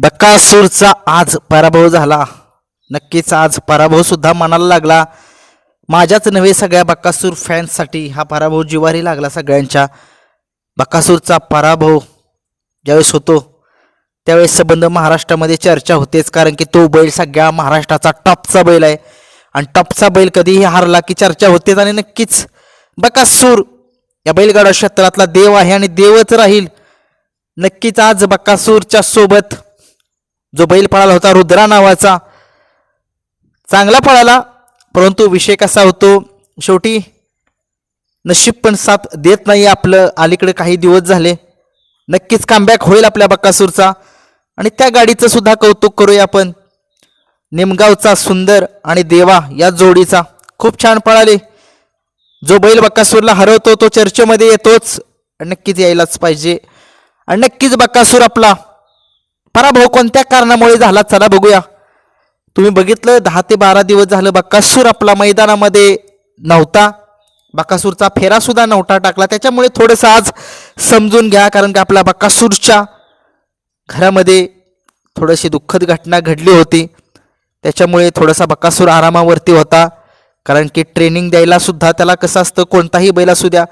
बकासूरचा आज पराभव झाला. नक्कीच आज पराभव सुद्धा मनाला लागला. माझ्याच नव्हे सगळ्या बक्कासूर फॅन्ससाठी हा पराभव जिवारी लागला सगळ्यांच्या. बक्कासूरचा पराभव ज्यावेळेस होतो त्यावेळेस संबंध महाराष्ट्रामध्ये चर्चा होतेच कारण की तो बैल सगळ्या महाराष्ट्राचा टॉपचा बैल आहे. आणि टॉपचा बैल कधीही हारला की चर्चा होतेच आणि नक्कीच बकासूर या बैलगाडा क्षेत्रातला देव आहे आणि देवच राहील. नक्कीच आज बक्कासूरच्या सोबत जो बैल पळाला होता रुद्रा नावाचा. चांगला पळाला परंतु विषय कसा होतो? शेवटी नशीब पण साथ देत नाही आपलं. अलीकडे काही दिवस झाले. नक्कीच कामबॅक होईल आपल्या बक्कासूरचा आणि त्या गाडीचं सुद्धा कौतुक करूया आपण. निमगावचा सुंदर आणि देवा या जोडीचा. खूप छान पळाले. जो बैल बक्कासूरला हरवतो तो चर्चेमध्ये येतोच. नक्कीच यायलाच पाहिजे. आणि नक्कीच बक्कासूर आपला पराभव कोणत्या कारणामुळे झाला? चला बघूया. तुम्ही बघितलं दहा ते बारा दिवस झालं बक्कासूर आपला मैदानामध्ये नव्हता. बक्कासूरचा फेरासुद्धा नव्हता टाकला. त्याच्यामुळे थोडंसं आज समजून घ्या कारण की आपला बक्कासूरच्या घरामध्ये थोडीशी दुःखद घटना घडली होती. त्याच्यामुळे थोडासा बक्कासूर आरामावरती होता. कारण की ट्रेनिंग द्यायला सुद्धा त्याला कसं असतं कोणताही बैल असू द्या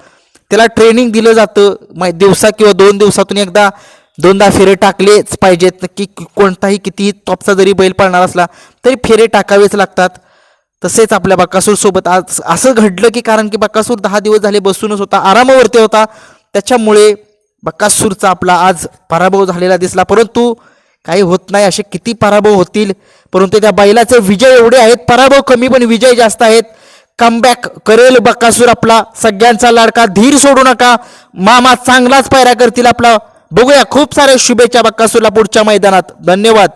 त्याला ट्रेनिंग दिलं जातं. मै दिवसा किंवा दोन दिवसातून एकदा दोनदा फेरे टाकलेच पाहिजेत. नक्की कोणताही कितीही टॉपचा जरी बैल पळणार असला तरी फेरे टाकावेच लागतात. तसेच आपल्या बकासूर सोबत आज असं घडलं की कारण की बकासूर दहा दिवस झाले बसूनच होता आरामावरती होता. त्याच्यामुळे बकासूरचा आपला आज पराभव झालेला दिसला. परंतु काही होत नाही असे किती पराभव होतील? परंतु त्या बैलाचे विजय एवढे आहेत पराभव कमी पण विजय जास्त आहेत. कमबॅक करेल बकासूर आपला. सगळ्यांचा लाडका धीर सोडू नका. मामा चांगलाच पायऱ्या करतील आपला. बघूया. खूप साऱ्या शुभेच्छा बक्कासूरला पुढच्या मैदानात. धन्यवाद.